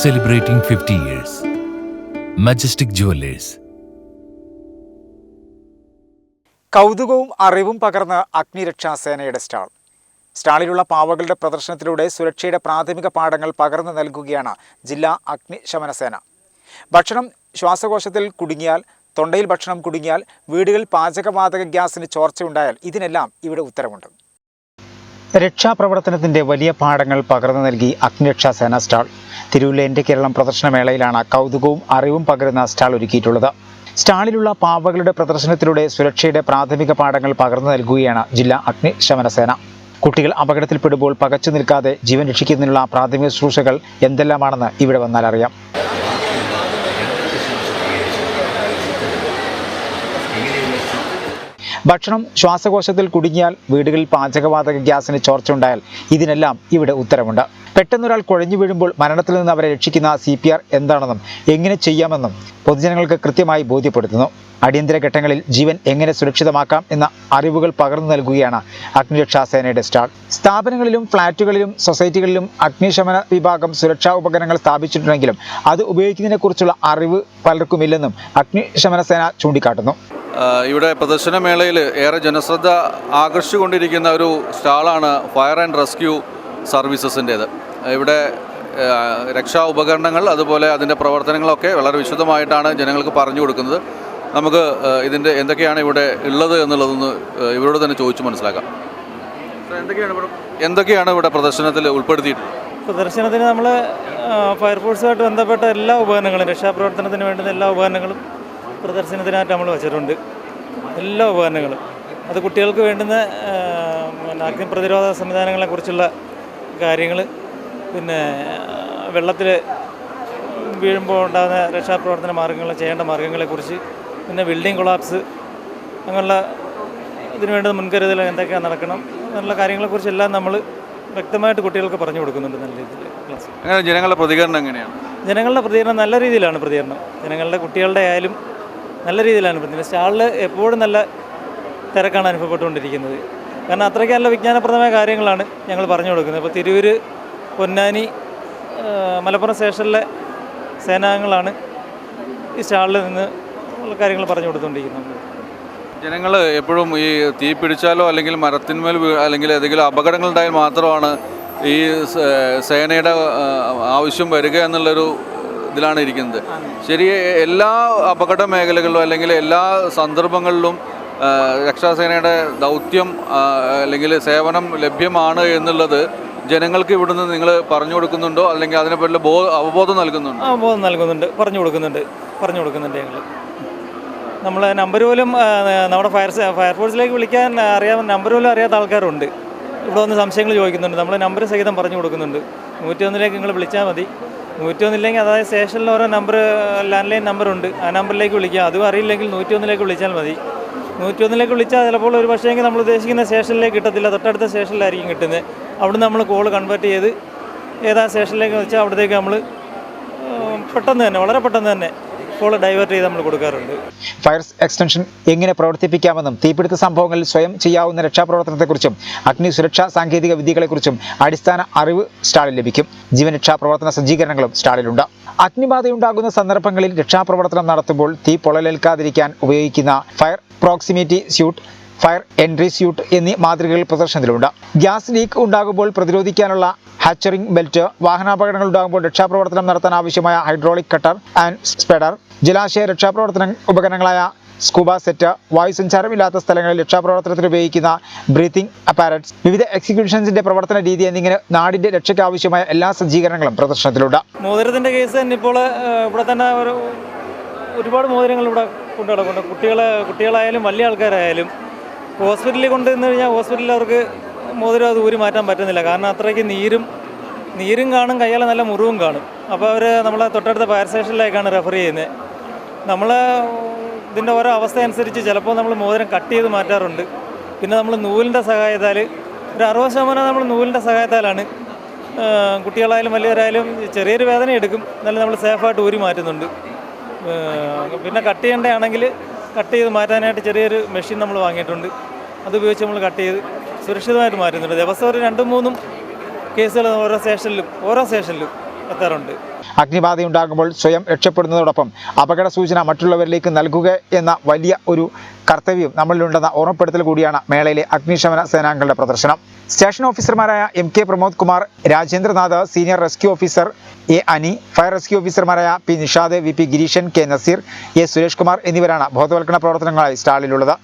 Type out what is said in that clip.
celebrating 50 years. Majestic Jewelers. കൗതുകവും അറിവും പകർന്ന് അഗ്നിരക്ഷാസേനയുടെ stall സ്റ്റാളിലുള്ള പാവകളുടെ പ്രദർശനത്തിലൂടെ സുരക്ഷയുടെ പ്രാഥമിക പാഠങ്ങൾ പകർന്നു നൽകുകയാണ് ജില്ലാ അഗ്നിശമന സേന ഭക്ഷണം ശ്വാസകോശത്തിൽ കുടുങ്ങിയാൽ തൊണ്ടയിൽ ഭക്ഷണം കുടുങ്ങിയാൽ വീടുകളിൽ പാചകവാതക ഗ്യാസിന് ചോർച്ചയുണ്ടായാൽ ഇതിനെല്ലാം ഇവിടെ ഉത്തരവുണ്ട് രക്ഷാപ്രവർത്തനത്തിന്റെ വലിയ പാഠങ്ങൾ പകർന്നു നൽകി അഗ്നിരക്ഷാസേന സ്റ്റാൾ. തിരുവല്ല എന്റെ കേരളം പ്രദർശനമേളയിലാണ് കൗതുകവും അറിവും പകരുന്ന സ്റ്റാൾ ഒരുക്കിയിട്ടുള്ളത്. സ്റ്റാളിലുള്ള പാവകളുടെ പ്രദർശനത്തിലൂടെ സുരക്ഷയുടെ പ്രാഥമിക പാഠങ്ങൾ പകർന്നു നൽകുകയാണ് ജില്ലാ അഗ്നിശമന സേന. കുട്ടികൾ അപകടത്തിൽപ്പെടുമ്പോൾ പകച്ചു നിൽക്കാതെ ജീവൻ രക്ഷിക്കുന്നതിനുള്ള പ്രാഥമിക ശുശ്രൂഷകൾ എന്തെല്ലാമാണെന്ന് ഇവിടെ വന്നാൽ അറിയാം. ഭക്ഷണം ശ്വാസകോശത്തിൽ കുടുങ്ങിയാൽ വീടുകളിൽ പാചകവാതക ഗ്യാസിന് ചോർച്ച ഉണ്ടായാൽ ഇതിനെല്ലാം ഇവിടെ ഉത്തരവുണ്ട്. പെട്ടെന്നൊരാൾ കുഴഞ്ഞു വീഴുമ്പോൾ മരണത്തിൽ നിന്ന് അവരെ രക്ഷിക്കുന്ന സി പി ആർ എന്താണെന്നും എങ്ങനെ ചെയ്യാമെന്നും പൊതുജനങ്ങൾക്ക് കൃത്യമായി ബോധ്യപ്പെടുത്തുന്നു. അടിയന്തര ഘട്ടങ്ങളിൽ ജീവൻ എങ്ങനെ സുരക്ഷിതമാക്കാം എന്ന അറിവുകൾ പകർന്നു നൽകുകയാണ് അഗ്നിരക്ഷാ സേനയുടെ സ്റ്റാൾ. സ്ഥാപനങ്ങളിലും ഫ്ളാറ്റുകളിലും സൊസൈറ്റികളിലും അഗ്നിശമന വിഭാഗം സുരക്ഷാ ഉപകരണങ്ങൾ സ്ഥാപിച്ചിട്ടുണ്ടെങ്കിലും അത് ഉപയോഗിക്കുന്നതിനെക്കുറിച്ചുള്ള അറിവ് പലർക്കുമില്ലെന്നും അഗ്നിശമന സേന ചൂണ്ടിക്കാട്ടുന്നു. ഇവിടെ പ്രദർശനമേളയിൽ ഏറെ ജനശ്രദ്ധ ആകർഷിച്ചുകൊണ്ടിരിക്കുന്ന ഒരു സ്റ്റാളാണ് ഫയർ ആൻഡ് റെസ്ക്യൂ സർവീസസിന്റേത്. ഇവിടെ രക്ഷാ ഉപകരണങ്ങൾ അതുപോലെ അതിന്റെ പ്രവർത്തനങ്ങളൊക്കെ വളരെ വിശദമായിട്ടാണ് ജനങ്ങൾക്ക് പറഞ്ഞു കൊടുക്കുന്നത്. നമുക്ക് ഇതിന്റെ എന്തൊക്കെയാണ് ഇവിടെ ഉള്ളത് എന്നുള്ളതൊന്ന് ഇവരോട് തന്നെ ചോദിച്ചു മനസ്സിലാക്കാം. എന്തൊക്കെയാണ് ഇവിടെ എന്തൊക്കെയാണ് ഇവിടെ പ്രദർശനത്തിൽ ഉൾപ്പെടുത്തിയിട്ടുള്ളത്? പ്രദർശനത്തിന് നമ്മൾ ഫയർഫോഴ്സുമായിട്ട് ബന്ധപ്പെട്ട എല്ലാ ഉപകരണങ്ങളും രക്ഷാപ്രവർത്തനത്തിന് വേണ്ടുന്ന എല്ലാ ഉപകരണങ്ങളും പ്രദർശനത്തിനായിട്ട് നമ്മൾ വെച്ചിട്ടുണ്ട്. എല്ലാ ഉപകരണങ്ങളും. അത് കുട്ടികൾക്ക് വേണ്ടുന്ന പിന്നെ അഗ്നിപ്രതിരോധ സംവിധാനങ്ങളെക്കുറിച്ചുള്ള കാര്യങ്ങൾ പിന്നെ വെള്ളത്തിൽ വീഴുമ്പോൾ ഉണ്ടാകുന്ന രക്ഷാപ്രവർത്തന മാർഗങ്ങൾ ചെയ്യേണ്ട മാർഗങ്ങളെക്കുറിച്ച് പിന്നെ ബിൽഡിംഗ് കൊളാപ്സ് അങ്ങനെയുള്ള ഇതിനു വേണ്ടുന്ന മുൻകരുതൽ എന്തൊക്കെയാണ് നടക്കണം എന്നുള്ള കാര്യങ്ങളെക്കുറിച്ചെല്ലാം നമ്മൾ വ്യക്തമായിട്ട് കുട്ടികൾക്ക് പറഞ്ഞു കൊടുക്കുന്നുണ്ട് നല്ല രീതിയിൽ ക്ലാസ് അങ്ങനെ ജനങ്ങളുടെ പ്രതികരണം എങ്ങനെയാണ്? ജനങ്ങളുടെ പ്രതികരണം നല്ല രീതിയിലാണ് പ്രതികരണം. ജനങ്ങളുടെ കുട്ടികളുടെ ആയാലും നല്ല രീതിയിലാണ് പ്രതികരണം സ്റ്റാളിൽ എപ്പോഴും നല്ല തിരക്കാണ് അനുഭവപ്പെട്ടുകൊണ്ടിരിക്കുന്നത്. കാരണം അത്രയ്ക്ക് നല്ല വിജ്ഞാനപ്രദമായ കാര്യങ്ങളാണ് ഞങ്ങൾ പറഞ്ഞു കൊടുക്കുന്നത്. ഇപ്പോൾ തിരൂര് പൊന്നാനി മലപ്പുറം സ്റ്റേഷനിലെ സേനാംഗങ്ങളാണ് ഈ സ്റ്റാളിൽ നിന്ന് ഉള്ള കാര്യങ്ങൾ പറഞ്ഞു കൊടുത്തുകൊണ്ടിരിക്കുന്നത്. ജനങ്ങൾ എപ്പോഴും ഈ തീ പിടിച്ചാലോ അല്ലെങ്കിൽ മരത്തിന്മേൽ അല്ലെങ്കിൽ ഏതെങ്കിലും അപകടങ്ങൾ ഉണ്ടായാൽ മാത്രമാണ് ഈ സേനയുടെ ആവശ്യം വരിക എന്നുള്ളൊരു ഇതിലാണ് ഇരിക്കുന്നത്. ശരി എല്ലാ അപകട മേഖലകളിലും അല്ലെങ്കിൽ എല്ലാ സന്ദർഭങ്ങളിലും രക്ഷാസേനയുടെ ദൗത്യം അല്ലെങ്കിൽ സേവനം ലഭ്യമാണ് എന്നുള്ളത് ജനങ്ങൾക്ക് ഇവിടുന്ന് നിങ്ങൾ പറഞ്ഞു കൊടുക്കുന്നുണ്ടോ? അല്ലെങ്കിൽ അതിനെപ്പറ്റി ബോ അവബോധം നൽകുന്നുണ്ടോ? അവബോധം നൽകുന്നുണ്ട്. പറഞ്ഞു കൊടുക്കുന്നുണ്ട്. പറഞ്ഞു കൊടുക്കുന്നുണ്ട് ഞങ്ങൾ നമ്മൾ നമ്പർ പോലും നമ്മുടെ ഫയർ ഫയർഫോഴ്സിലേക്ക് വിളിക്കാൻ അറിയാവുന്ന നമ്പർ പോലും അറിയാത്ത ആൾക്കാരുണ്ട്. ഇവിടെ വന്ന് സംശയങ്ങൾ ചോദിക്കുന്നുണ്ട്. നമ്മൾ നമ്പർ സഹിതം പറഞ്ഞു കൊടുക്കുന്നുണ്ട്. നൂറ്റി ഒന്നിലേക്ക് നിങ്ങൾ വിളിച്ചാൽ മതി. നൂറ്റി ഒന്നില്ലെങ്കിൽ അതായത് സ്റ്റേഷനിൽ ഓരോ നമ്പർ ലാൻഡ് ലൈൻ നമ്പറുണ്ട്. ആ നമ്പറിലേക്ക് വിളിക്കുക അതും അറിയില്ലെങ്കിൽ നൂറ്റി ഒന്നിലേക്ക് വിളിച്ചാൽ മതി. നൂറ്റി ഒന്നിലേക്ക് വിളിച്ചാൽ ചിലപ്പോൾ ഒരു പക്ഷേങ്കിൽ നമ്മൾ ഉദ്ദേശിക്കുന്ന സ്റ്റേഷനിലേക്ക് കിട്ടത്തില്ല. തൊട്ടടുത്ത സ്റ്റേഷനിലായിരിക്കും കിട്ടുന്നത്. അവിടുന്ന് നമ്മൾ കോൾ കൺവേർട്ട് ചെയ്ത് ഏതാ സ്റ്റേഷനിലേക്ക് വെച്ചാൽ അവിടത്തേക്ക് നമ്മൾ പെട്ടെന്ന് തന്നെ വളരെ പെട്ടെന്ന് തന്നെ കോൾ ഡൈവേർട്ട് ചെയ്ത് നമ്മൾ കൊടുക്കാറുണ്ട്. ഫയർ എക്സ്റ്റൻഷൻ എങ്ങനെ പ്രവർത്തിപ്പിക്കാമെന്നും തീപിടുത്ത സംഭവങ്ങളിൽ സ്വയം ചെയ്യാവുന്ന രക്ഷാപ്രവർത്തനത്തെക്കുറിച്ചും അഗ്നി സുരക്ഷാ സാങ്കേതിക വിദ്യകളെക്കുറിച്ചും അടിസ്ഥാന അറിവ് സ്റ്റാളിൽ ലഭിക്കും. ജീവൻ രക്ഷാപ്രവർത്തന സജ്ജീകരണങ്ങളും സ്റ്റാളിലുണ്ട് അഗ്നിബാധയുണ്ടാകുന്ന സന്ദർഭങ്ങളിൽ രക്ഷാപ്രവർത്തനം നടത്തുമ്പോൾ തീ പൊള്ളലേൽക്കാതിരിക്കാൻ ഉപയോഗിക്കുന്ന fire proximity suit fire entry suit എന്നീ മാതൃകകൾ പ്രദർശനത്തിലുണ്ട്. ഗ്യാസ് ലീക്ക് ഉണ്ടാകുമ്പോൾ പ്രതിരോധിക്കാനുള്ള ഹാച്ചറിംഗ് ബെൽറ്റ് വാഹനാപകടങ്ങൾ ഉണ്ടാകുമ്പോൾ രക്ഷാപ്രവർത്തനം നടത്താൻ ആവശ്യമായ ഹൈഡ്രോളിക് കട്ടർ ആൻഡ് സ്പെഡർ ജലാശയ രക്ഷാപ്രവർത്തന ഉപകരണങ്ങളായ സ്കൂബ സെറ്റ് വായു സഞ്ചാരമില്ലാത്ത സ്ഥലങ്ങളിൽ രക്ഷാപ്രവർത്തനത്തിന് ഉപയോഗിക്കുന്ന ബ്രീത്തിംഗ് അപ്പാരറ്റ്സ് വിവിധ എക്സിക്യൂഷൻസിന്റെ പ്രവർത്തന രീതി എന്നിങ്ങനെ നാടിന്റെ രക്ഷയ്ക്ക് ആവശ്യമായ എല്ലാ സജ്ജീകരണങ്ങളും പ്രദർശനത്തിലുണ്ട്. മോതിരത്തിന്റെ കേസ് തന്നെ ഇപ്പോൾ ഇവിടെ തന്നെ ഒരു ഒരുപാട് മോതിരങ്ങൾ ഇവിടെ കൊണ്ടു നടക്കുന്നുണ്ട് കുട്ടികളെ കുട്ടികളായാലും വലിയ ആൾക്കാരായാലും ഹോസ്പിറ്റലിൽ കൊണ്ടുവന്ന് കഴിഞ്ഞാൽ ഹോസ്പിറ്റലിൽ അവർക്ക് മോതിരം അത് ഊരി മാറ്റാൻ പറ്റുന്നില്ല. കാരണം അത്രയ്ക്ക് നീരും നീരും കാണും കയ്യാലെ നല്ല മുറിവും കാണും. അപ്പോൾ അവർ നമ്മളെ തൊട്ടടുത്ത ഫയർ സ്റ്റേഷനിലേക്കാണ് റെഫർ ചെയ്യുന്നത് നമ്മൾ ഇതിന്റെ ഓരോ അവസ്ഥ അനുസരിച്ച് ചിലപ്പോൾ നമ്മൾ മോതിരം കട്ട് ചെയ്ത് മാറ്റാറുണ്ട്. പിന്നെ നമ്മൾ നൂലിന്റെ സഹായത്താൽ ഒരു അറുപത് ശതമാനം നമ്മൾ നൂലിന്റെ സഹായത്താലാണ് കുട്ടികളായാലും വലിയവരായാലും ചെറിയൊരു വേദന എടുക്കും. എന്നാലും നമ്മൾ സേഫായിട്ട് ഊരി മാറ്റുന്നുണ്ട്. പിന്നെ കട്ട് ചെയ്യേണ്ടതാണെങ്കിൽ കട്ട് ചെയ്ത് മാറ്റാനായിട്ട് ചെറിയൊരു മെഷീൻ നമ്മൾ വാങ്ങിയിട്ടുണ്ട്. അത് ഉപയോഗിച്ച് നമ്മൾ കട്ട് ചെയ്ത് സുരക്ഷിതമായിട്ട് മാറ്റുന്നുണ്ട്. ദിവസം ഒരു രണ്ടും മൂന്നും കേസുകൾ ഓരോ സ്റ്റേഷനിലും ഓരോ സ്റ്റേഷനിലും എത്താറുണ്ട്. അഗ്നിബാധയുണ്ടാകുമ്പോൾ സ്വയം രക്ഷപ്പെടുന്നതോടൊപ്പം അപകട സൂചന മറ്റുള്ളവരിലേക്ക് നൽകുക എന്ന വലിയ ഒരു കർത്തവ്യം നമ്മളിലുണ്ടെന്ന ഓർമ്മപ്പെടുത്തൽ കൂടിയാണ് മേളയിലെ അഗ്നിശമന സേനാംഗങ്ങളുടെ പ്രദർശനം. സ്റ്റേഷൻ ഓഫീസർമാരായ M K Pramod Kumar Rajendranath senior rescue officer A Ani fire rescue ഓഫീസർമാരായ P Nishad V P Gireeshan K Naseer A Suresh Kumar എന്നിവരാണ് ബോധവൽക്കരണ പ്രവർത്തനങ്ങളായി സ്റ്റാളിലുള്ളത്.